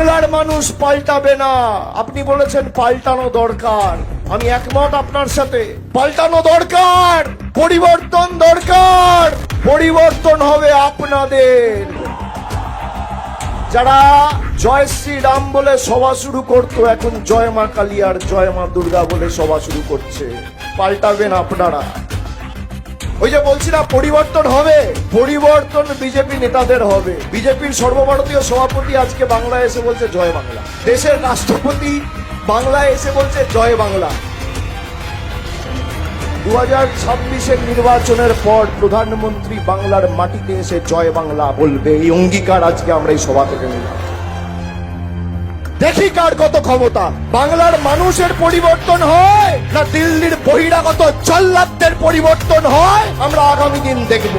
বাংলার মানুষ পাল্টাবে না। আপনি বলেছেন পাল্টানো দরকার। আমি একমত আপনার সাথে। পাল্টানো দরকার, পরিবর্তন দরকার, পরিবর্তন হবে আপনাদের। যারা জয় শ্রীরাম বলে সভা শুরু করতো, এখন জয় মা কালী আর জয় মা দুর্গা বলে সভা শুরু করছে। পাল্টাবেন আপনারা। ওই যে বলছি না, পরিবর্তন হবে। পরিবর্তন বিজেপি নেতাদের হবে। বিজেপির সর্বভারতীয় সভাপতি আজকে বাংলায় এসে বলছে, জয় বাংলা। দেশের রাষ্ট্রপতি বাংলায় এসে বলছে, জয় বাংলা। দু হাজার ছাব্বিশের নির্বাচনের পর প্রধানমন্ত্রী বাংলার মাটিতে এসে জয় বাংলা বলবে। এই অঙ্গীকার আজকে আমরা এই সভা থেকে নিলাম। দেখি কার কত ক্ষমতা। বাংলার মানুষের পরিবর্তন হয় না দিল্লির বহিরাগত জল্লাদদের পরিবর্তন হয়? আমরা আগামী দিন দেখব।